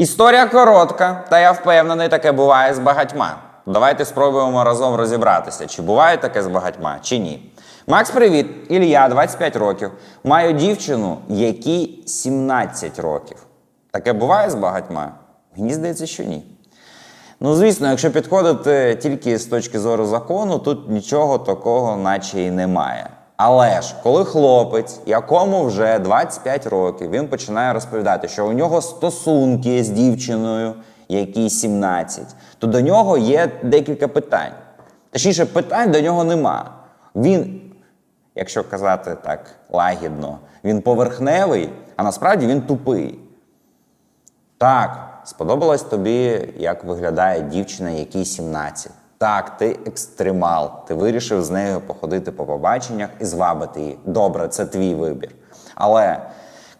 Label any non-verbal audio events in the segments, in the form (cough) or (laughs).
Історія коротка, та я впевнений, таке буває з багатьма. Давайте спробуємо разом розібратися, чи буває таке з багатьма, чи ні. Макс, привіт! Ілля, 25 років. Маю дівчину, якій 17 років. Таке буває з багатьма? Мені здається, що ні. Ну, звісно, якщо підходити тільки з точки зору закону, тут нічого такого, наче і немає. Але ж, коли хлопець, якому вже 25 років, він починає розповідати, що у нього стосунки з дівчиною, якій 17, то до нього є декілька питань. Точніше, питань до нього нема. Він, якщо казати так лагідно, він поверхневий, а насправді він тупий. Так, сподобалось тобі, як виглядає дівчина, якій 17. Так, ти екстремал. Ти вирішив з нею походити по побаченнях і звабити її. Добре, це твій вибір. Але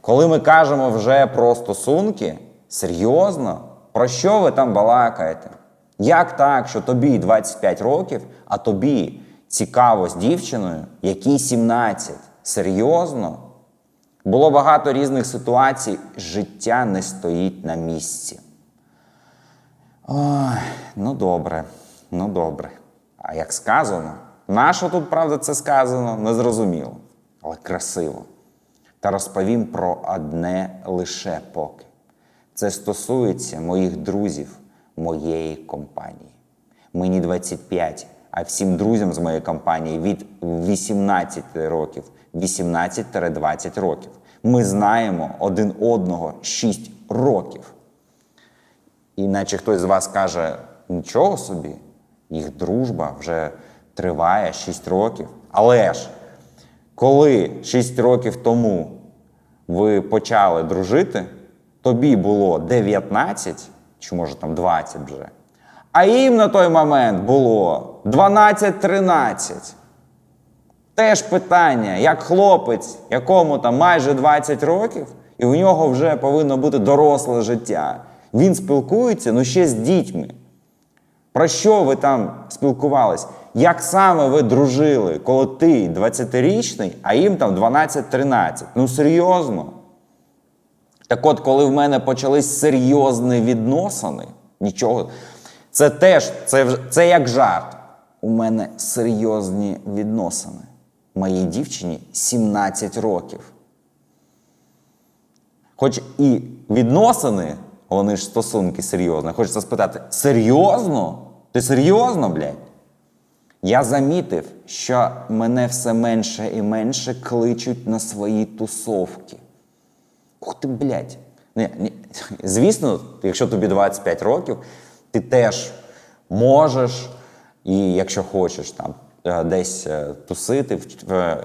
коли ми кажемо вже про стосунки, серйозно, про що ви там балакаєте? Як так, що тобі 25 років, а тобі цікаво з дівчиною, якій 17? Серйозно? Було багато різних ситуацій. Життя не стоїть на місці. Ой, ну добре, ну добре. А як сказано, нащо тут, правда, це сказано, незрозуміло, але красиво. Та розповім про одне лише поки. Це стосується моїх друзів, моєї компанії. Мені 25, а всім друзям з моєї компанії від 18 років, 18-20 років. Ми знаємо один одного 6 років. І наче хтось з вас каже, нічого собі, їх дружба вже триває 6 років. Але ж, коли 6 років тому ви почали дружити, тобі було 19, чи може там 20 вже, а їм на той момент було 12-13. Теж питання, як хлопець, якому там майже 20 років, і у нього вже повинно бути доросле життя. Він спілкується, ну ще з дітьми. Про що ви там спілкувались? Як саме ви дружили, коли ти 20-річний, а їм там 12-13? Ну серйозно? Так от, коли в мене почались серйозні відносини, нічого. Це теж, це, це як жарт. У мене серйозні відносини. Моїй дівчині 17 років. Хоч і відносини, вони ж стосунки серйозні. Хочеться спитати: серйозно? Ти серйозно, блядь? Я замітив, що мене все менше і менше кличуть на свої тусовки. Ух ти, блядь. Ні, ні. Звісно, якщо тобі 25 років, ти теж можеш, і якщо хочеш там е, десь е, тусити,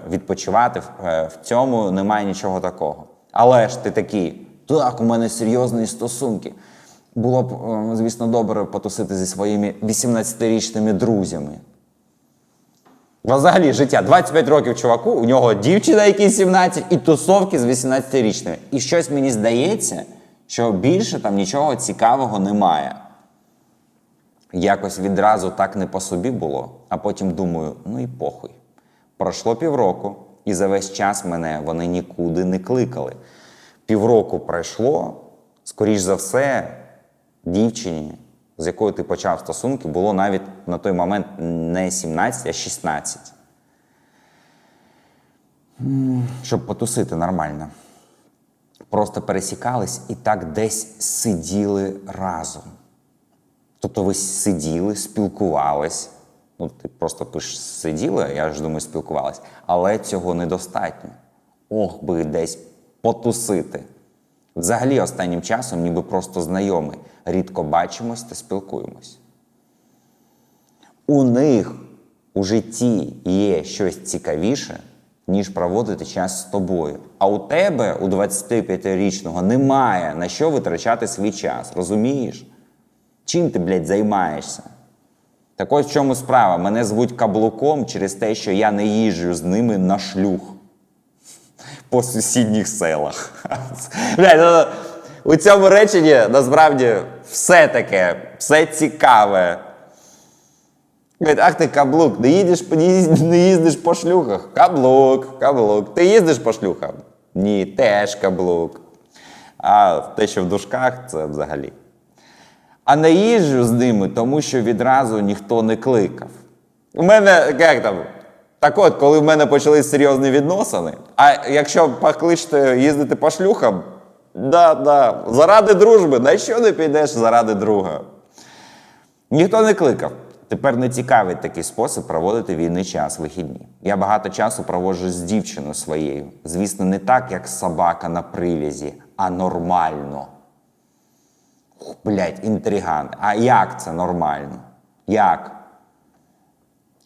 відпочивати, е, в цьому немає нічого такого. Але ж ти такий, так, у мене серйозні стосунки. Було б, е, звісно, добре потусити зі своїми 18-річними друзями. Взагалі життя 25 років чуваку, у нього дівчина, якій 17, і тусовки з 18-річними. І щось мені здається, що більше там нічого цікавого немає. Якось відразу так не по собі було, а потім думаю, ну і похуй. Пройшло півроку, і за весь час мене вони нікуди не кликали. Півроку пройшло, скоріш за все, дівчині, з якою ти почав стосунки, було навіть на той момент не 17, а 16. Щоб потусити нормально. Просто пересікались і так десь сиділи разом. Тобто ви сиділи, спілкувались. Ну, ти просто пишеш сиділи, я ж думаю, спілкувались. Але цього недостатньо. Ох би десь потусити. Взагалі, останнім часом, ніби просто знайомі, рідко бачимось та спілкуємось. У них у житті є щось цікавіше, ніж проводити час з тобою. А у тебе, у 25-річного, немає на що витрачати свій час. Розумієш? Чим ти, блядь, займаєшся? Так ось в чому справа. Мене звуть каблуком через те, що я не їжджу з ними на шлюх по сусідніх селах. (laughs) Блядь, ну, у цьому реченні насправді все таке, все цікаве. Говорить, ах ти каблук, не їдеш, (laughs) не їздиш по шлюхах. Каблук, каблук. Ти їздиш по шлюхам? Ні, теж каблук. А те, що в дужках, це взагалі. А не їжджу з ними, тому що відразу ніхто не кликав. У мене, як там, так от, коли в мене почались серйозні відносини, а якщо покличте їздити по шлюхам, да, да, заради дружби, на що не підеш заради друга? Ніхто не кликав. Тепер не цікавить такий спосіб проводити вільний час вихідні. Я багато часу проводжу з дівчиною своєю. Звісно, не так, як собака на привязі, а нормально. Блять, інтриган. А як це нормально? Як?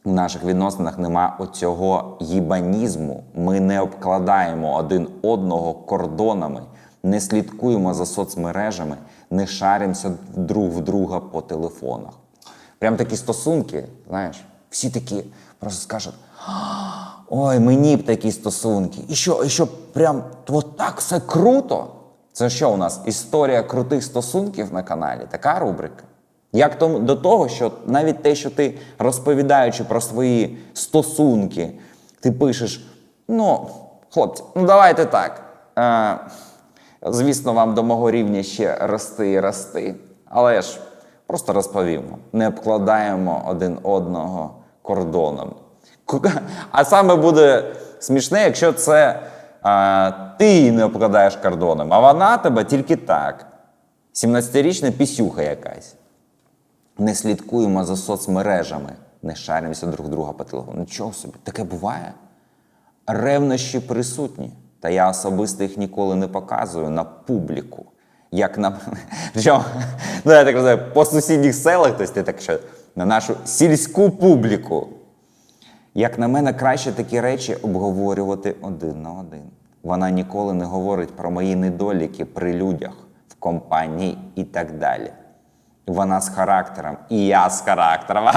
У наших відносинах нема оцього їбанізму. Ми не обкладаємо один одного кордонами, не слідкуємо за соцмережами, не шаримося друг в друга по телефонах. Прям такі стосунки, знаєш, всі такі просто скажуть: ой, мені б такі стосунки. І що, і що прям от так все круто? Це що у нас? Історія крутих стосунків на каналі? Така рубрика. Як тому, до того, що навіть те, що ти розповідаючи про свої стосунки, ти пишеш: ну, хлопці, ну давайте так. Е, звісно, вам до мого рівня ще рости і рости, але ж просто розповімо, не обкладаємо один одного кордоном. А саме буде смішне, якщо це е, ти не обкладаєш кордоном, а вона тебе тільки так. 17-річна пісюха якась. Не слідкуємо за соцмережами, не шаримося друг друга по телефону. Нічого собі, таке буває. Ревнощі присутні, та я особисто їх ніколи не показую на публіку. Як на (laughs) Причому, ну, я так розумію, по сусідніх селах, тобто ти так що на нашу сільську публіку. Як на мене, краще такі речі обговорювати один на один. Вона ніколи не говорить про мої недоліки при людях, в компанії і так далі. Вона з характером, і я з характером. (laughs)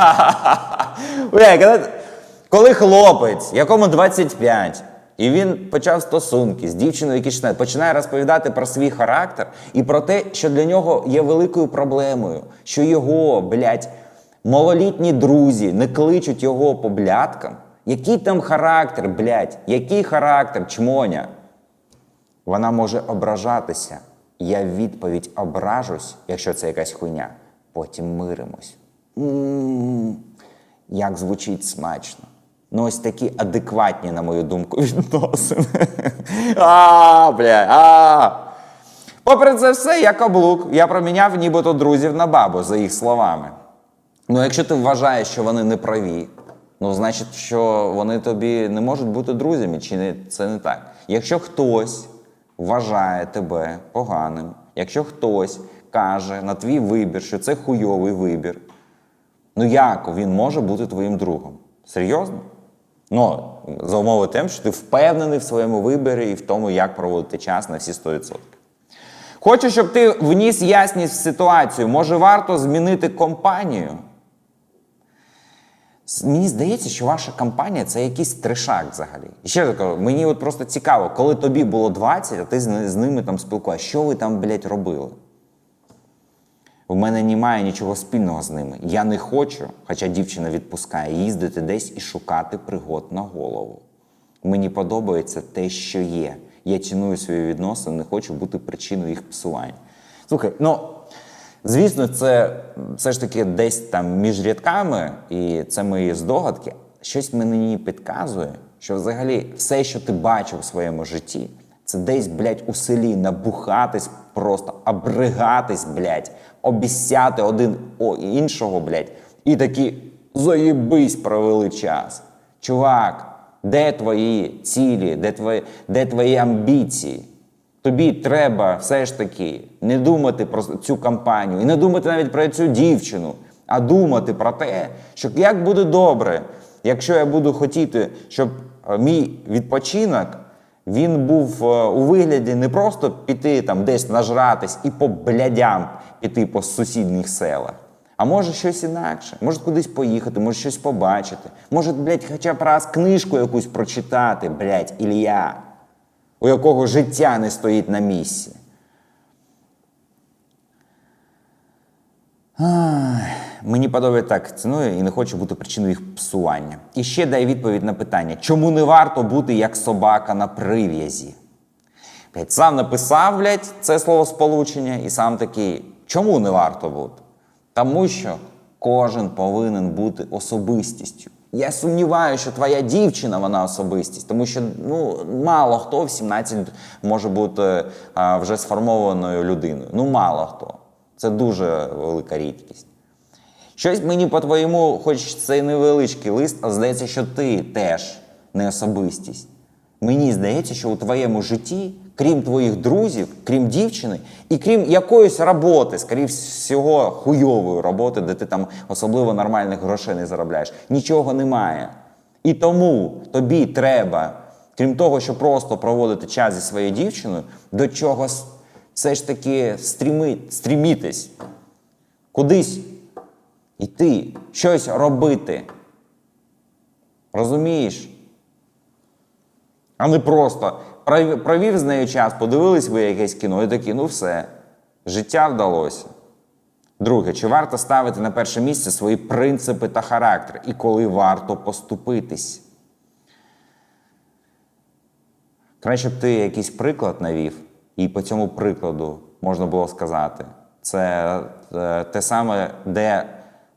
Коли хлопець, якому 25, і він почав стосунки з дівчиною, які 16, починає розповідати про свій характер і про те, що для нього є великою проблемою, що його, блядь, малолітні друзі не кличуть його по блядкам. Який там характер, блядь? Який характер, чмоня? Вона може ображатися. Я відповідь ображусь, якщо це якась хуйня. Потім миримось. м як звучить смачно. Ну, ось такі адекватні, на мою думку, (laughs) відносини. А, бля, а. Попри це все, я каблук. Я проміняв нібито друзів на бабу, за їх словами. Ну, якщо ти вважаєш, що вони не праві, ну значить, що вони тобі не можуть бути друзями, чи не, це не так. Якщо хтось вважає тебе поганим, якщо хтось каже на твій вибір, що це хуйовий вибір, ну як він може бути твоїм другом? Серйозно? Ну, за умови тим, що ти впевнений в своєму виборі і в тому, як проводити час на всі 100%. Хочу, щоб ти вніс ясність в ситуацію. Може, варто змінити компанію? Мені здається, що ваша компанія це якийсь трешак взагалі. І ще раз кажу, мені от просто цікаво, коли тобі було 20, а ти з, ними там спілкувався, що ви там, блядь, робили? У мене немає нічого спільного з ними. Я не хочу, хоча дівчина відпускає, їздити десь і шукати пригод на голову. Мені подобається те, що є. Я ціную свої відносини, не хочу бути причиною їх псування. Слухай, ну звісно, це все ж таки десь там між рядками, і це мої здогадки. Щось мені підказує, що взагалі все, що ти бачив у своєму житті, це десь, блядь, у селі набухатись просто, обригатись, блядь, обіцяти один о іншого, блядь, і такі заєбись провели час. Чувак, де твої цілі, де твої, де твої амбіції? Тобі треба все ж таки не думати про цю кампанію і не думати навіть про цю дівчину, а думати про те, що як буде добре, якщо я буду хотіти, щоб е, мій відпочинок він був е, у вигляді не просто піти там десь нажратись і по блядям піти по сусідніх селах. А може щось інакше, може кудись поїхати, може щось побачити, може, блядь, хоча б раз книжку якусь прочитати, блядь, Ілля, у якого життя не стоїть на місці. Мені подобається так ціную і не хочу бути причиною їх псування. І ще дай відповідь на питання, чому не варто бути як собака на прив'язі? Блядь, сам написав, блядь, це словосполучення, і сам такий, чому не варто бути? Тому що кожен повинен бути особистістю. Я сумніваюся, що твоя дівчина вона особистість, тому що ну мало хто в 17 може бути а, вже сформованою людиною. Ну мало хто. Це дуже велика рідкість. Щось мені по-твоєму, хоч це і невеличкий лист, а здається, що ти теж не особистість. Мені здається, що у твоєму житті, крім твоїх друзів, крім дівчини, і крім якоїсь роботи, скоріше всього, хуйової роботи, де ти там особливо нормальних грошей не заробляєш, нічого немає. І тому тобі треба, крім того, що просто проводити час зі своєю дівчиною, до чогось все ж таки стріми, стрімітись, кудись йти, щось робити. Розумієш? А не просто провів з нею час, подивились ви якесь кіно і такі, ну все, життя вдалося. Друге, чи варто ставити на перше місце свої принципи та характер, і коли варто поступитись? Краще б ти якийсь приклад навів, і по цьому прикладу можна було сказати. Це е, те саме, де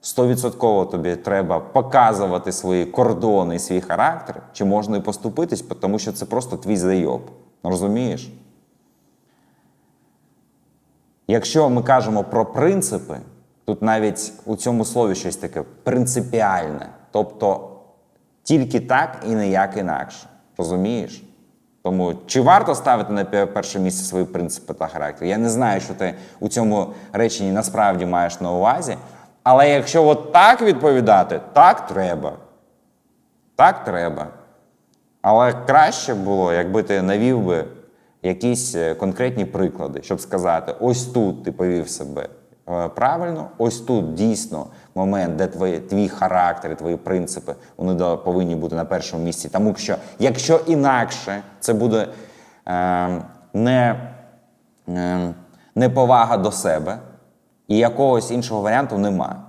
стовідсотково тобі треба показувати свої кордони свій характер, чи можна і поступитись, тому що це просто твій зайоб. Розумієш? Якщо ми кажемо про принципи, тут навіть у цьому слові щось таке принципіальне. Тобто тільки так і ніяк інакше. Розумієш? Тому чи варто ставити на перше місце свої принципи та характер? Я не знаю, що ти у цьому реченні насправді маєш на увазі. Але якщо от так відповідати, так треба. Так треба. Але краще було, якби ти навів би якісь е, конкретні приклади, щоб сказати: ось тут ти повів себе е, правильно, ось тут дійсно момент, де твої, твій характер, і твої принципи вони повинні бути на першому місці. Тому що якщо інакше це буде е, не, е, неповага до себе, і якогось іншого варіанту нема.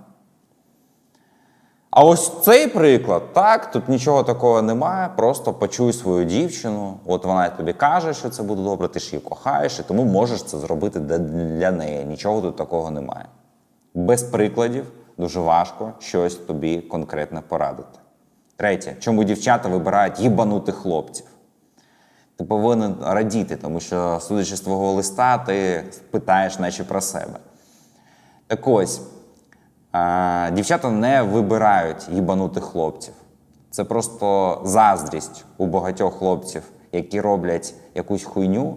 А ось цей приклад, так, тут нічого такого немає. Просто почуй свою дівчину. От вона тобі каже, що це буде добре, ти ж її кохаєш, і тому можеш це зробити для- неї. Нічого тут такого немає. Без прикладів дуже важко щось тобі конкретне порадити. Третє, чому дівчата вибирають їбанутих хлопців? Ти повинен радіти, тому що, судячи з твого листа, ти питаєш наче про себе. Так ось, а, дівчата не вибирають їбанутих хлопців. Це просто заздрість у багатьох хлопців, які роблять якусь хуйню.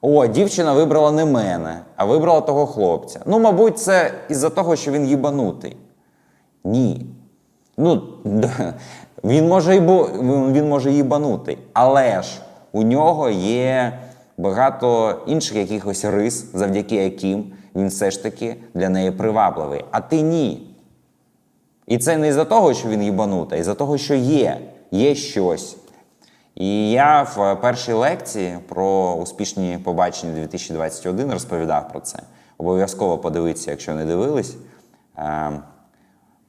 О, дівчина вибрала не мене, а вибрала того хлопця. Ну, мабуть, це із-за того, що він їбанутий. Ні. Ну, (laughs) він може і бу... він може їбанутий, але ж у нього є багато інших якихось рис, завдяки яким він все ж таки для неї привабливий. А ти ні. І це не із-за того, що він їбанутий, а із-за того, що є, є щось. І я в першій лекції про успішні побачення 2021 розповідав про це. Обов'язково подивіться, якщо не дивились. Ем,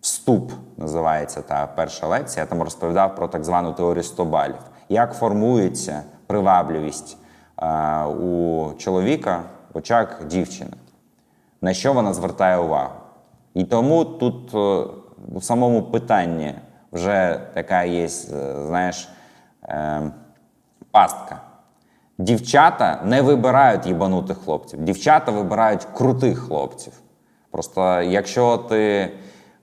Вступ називається та перша лекція. Я там розповідав про так звану теорію 100 балів. Як формується привабливість е, у чоловіка в очах дівчини, на що вона звертає увагу. І тому тут е, в самому питанні вже така є, е, знаєш, е, пастка. Дівчата не вибирають їбанутих хлопців. Дівчата вибирають крутих хлопців. Просто якщо ти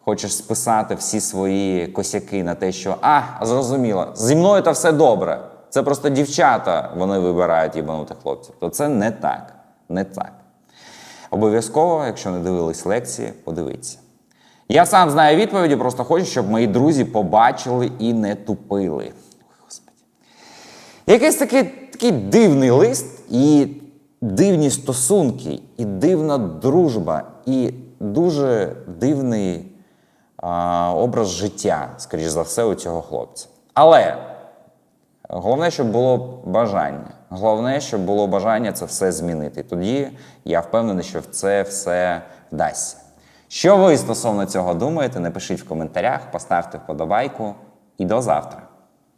хочеш списати всі свої косяки на те, що а, зрозуміло, зі мною та все добре. Це просто дівчата вони вибирають їбанутих хлопців. То це не так. Не так. Обов'язково, якщо не дивились лекції, подивіться. Я сам знаю відповіді, просто хочу, щоб мої друзі побачили і не тупили. Господи. Якийсь такий, такий дивний лист, і дивні стосунки, і дивна дружба, і дуже дивний а, образ життя, скоріш за все, у цього хлопця. Але головне, щоб було бажання. Головне, щоб було бажання це все змінити. Тоді я впевнений, що це все вдасться. Що ви стосовно цього думаєте? Напишіть в коментарях, поставте вподобайку і до завтра.